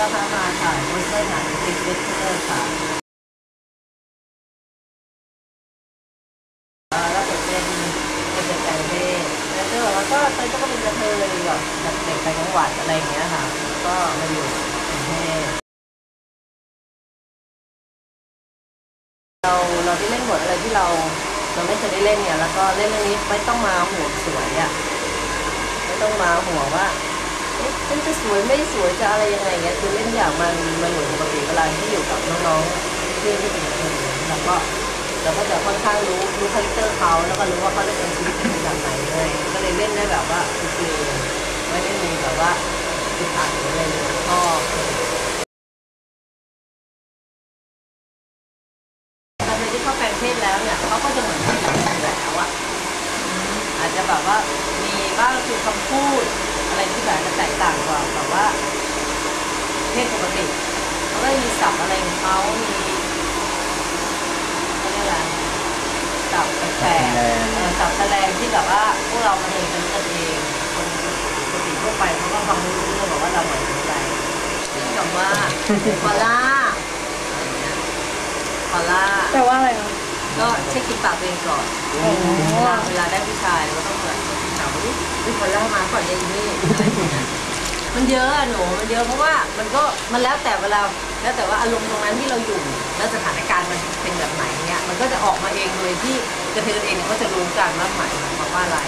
เอากงานถ่ายโปสเตอร์ถ่าเป็นเวสเตอร์ค่ะเอ่อแล้วผมเป็นเป็นเด็กแต่เพศแล้วก็แล้วก็ตอนก็เป็นกระเทยแบบแบบเด็กไปจังหวัดอะไรอย่างเงี้ยค่ะ ก็มาอยู่กรุงเทพเราเราได้เล่นบทอะไรที่เราเราไม่เคยได้เล่นเนี่ย แล้วก็เล่นเรื่องนี้ไม่ต้องมาห่วงสวยอะไม่ต้องมาห่วงว่า เอ๊ะฉันจะสวยไม่สวยจะอะไรยังไงเงี้ยคือเล่นอย่างมันมันเหมือนปกติเวลาที่อยู่กับน้องๆเพื่อนที่เป็นคนแล้วก็เราก็จะค่อนข้างรู้รู้คาแรคเตอร์เขาแล้วก็รู้ว่าเขาจะเป็นชีวิตเป็นแบบไหนเลยก็เลยเล่นได้แบบว่าโอเคไม่ได้มีแบบว่าติดอัดหรืออะไรเลยชอบตอนที่เขาปลงเพศแล้วเนี่ยเขาก็จะเหมือนผู้หญิงอยู่แล้วอะอาจจะแบบว่ามีบ้างคือคำพูดอะไรที่แบบจะแตกต่างกว่าแบบว่า เพศปกติเขาก็มีศัพท์อะไรของเขามีเขาเรียกอะไรศัพท์แปลกๆเออศัพท์แสดงที่แบบว่าพวกเรามันเองเป็นกันเองคนปกติทั่วไปเขาก็ฟังไม่รู้เรื่องบอกว่าเราหมายถึงอะไรซึ่งคำว่าพอล่าอะไรอย่างเงี้ยพอล่าแปลว่าอะไรคะก็เช็คกินปากตัวเองก่อนอ๋อเวลาเวลาได้ผู้ชายเราก็ต้องแบบถามว่าอุ๊ยอุ๊ยคนแรกมาก่อนยายนี่ มันเยอะอะหนูมันเยอะเพราะว่ามันก็มันแล้วแต่เวลาแล้วแต่ว่าอารมณ์ตรงนั้นที่เราอยู่ แล้วสถานการณ์มันเป็นแบบไหนเนี้ยมันก็จะออกมาเองโดยที่กระเทยเองเนี่ยก็จะรู้กันว่าหมายความว่าอะไร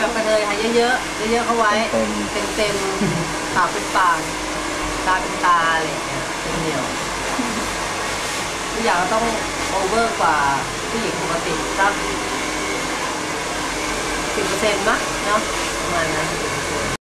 แบบกระเทยค่ะเยอะๆเยอะๆเข้าไว้เต็มเต็มปากเป็นปากตาเป็นตาอะไรอย่างเงี้ยเป็นเหนียวทุกอย่างก็ต้องโอเวอร์กว่าผู้หญิงปกติสักสิบเปอร์เซ็นต์มั้ 对吗？啊，完了。